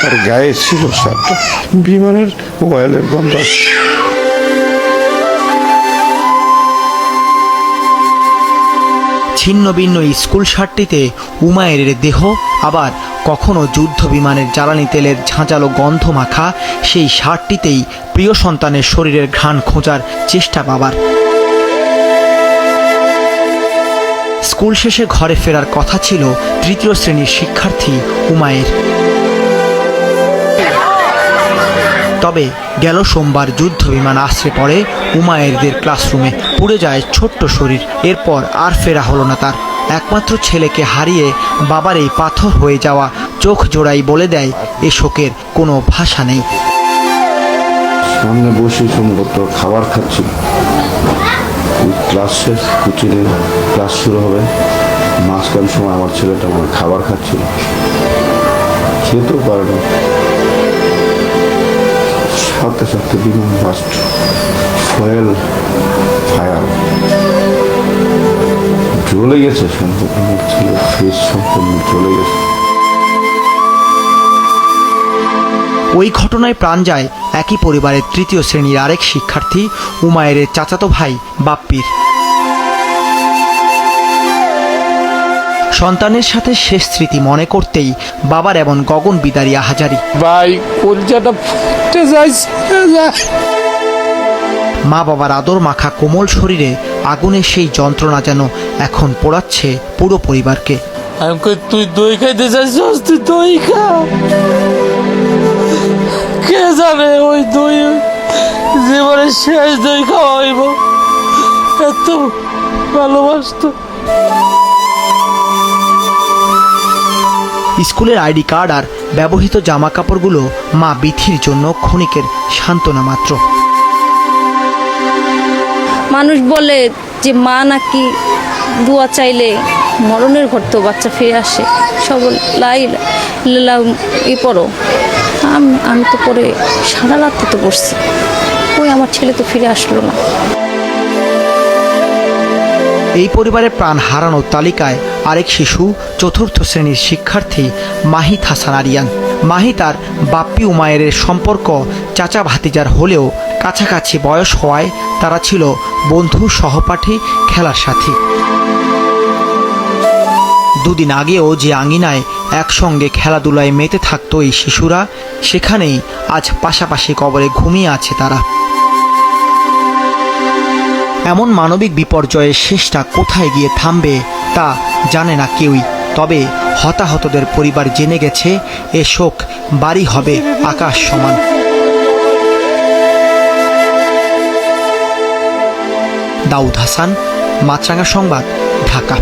তার গায়ে ছিল শার্টটা বিমানের অয়েলের গন্ধ ছিন্ন ভিন্ন স্কুল শার্টটিতে উমায়ের দেহ, আবার কখনো যুদ্ধ বিমানের জ্বালানি তেলের ঝাঁঝালো গন্ধ মাখা, সেই শার্টটিতেই প্রিয় সন্তানের শরীরের ঘ্রাণ খোঁজার চেষ্টা বাবার। স্কুল শেষে ঘরে ফেরার কথা ছিল তৃতীয় শ্রেণির শিক্ষার্থী উমায়ের তবে গেল সোমবার যুদ্ধ বিমান আশ্রে পড়ে উমায়েরদের ক্লাসরুমে। পুড়ে যায় ছোট্ট শরীর। এরপর আর ফেরা হলো না তার। একমাত্র ছেলেকে হারিয়ে বাবার এই পাথর হয়ে যাওয়া চোখ জোড়াই বলে দেয় এ শোকের কোনো ভাষা নেই। সামনে বসে সম্ভবত খাবার খাচ্ছি। ক্লাস শেষ কুচিনে ক্লাস শুরু হবে। মাঝখান সময় আমার ছেলেটা আমার খাবার খাচ্ছিল। খেতেও পারে না। সাথে সাথে বিমান বাস্ট ফয়েল ফায়ার জ্বলে গেছে, সম্পূর্ণ ছিল ফেস সম্পূর্ণ জ্বলে গেছে। ওই ঘটনায় প্রাণ যায় একই পরিবারের তৃতীয় শ্রেণির আরেক শিক্ষার্থী উমায়ের চাচাতো ভাই বাপ্পির। সন্তানের সাথে শেষ স্মৃতি মনে করতেই বাবার এমন গগন বিদারী আহাজারি। ভাই কলজাটা ফুটে মা বাবার আদর মাখা কোমল শরীরে আগুনের সেই যন্ত্রণা যেন এখন পোড়াচ্ছে পুরো পরিবারকে। তুই দই খাইতে চাইছিস? তুই দই খা। কে জানে ওই দই জীবনের শেষ দই খাওয়া হইব? এত ভালোবাসতো। স্কুলের আইডি কার্ড আর ব্যবহৃত জামা কাপড়গুলো মা বিথির জন্য ক্ষণিকের সান্ত্বনা মাত্র। মানুষ বলে যে মা নাকি দোয়া চাইলে মরণের ঘর তো বাচ্চা ফিরে আসে। সব লাই ই পড়ো। আমি আমি তো পরে সারা রাত্রে তো পড়ছি। ওই আমার ছেলে তো ফিরে আসলো না। এই পরিবারের প্রাণ হারানোর তালিকায় আরেক শিশু চতুর্থ শ্রেণির শিক্ষার্থী মাহিত হাসান আরিয়ান। মাহিত আর বাপ্পি উমায়ের সম্পর্ক চাচা ভাতিজার হলেও কাছাকাছি বয়স হওয়ায় তারা ছিল বন্ধু সহপাঠী, খেলার সাথী। দুদিন আগেও যে আঙিনায় একসঙ্গে খেলাধুলায় মেতে থাকতো এই শিশুরা, সেখানেই আজ পাশাপাশি কবরে ঘুমিয়ে আছে তারা। এমন মানবিক বিপর্যয়ের শেষটা কোথায় গিয়ে থামবে তা জানে না কেউই। তবে হতাহতদের পরিবার জেনে গেছে, এ শোক বাড়ি হবে আকাশ সমান। দাউদ হাসান, মাছরাঙা সংবাদ, ঢাকা।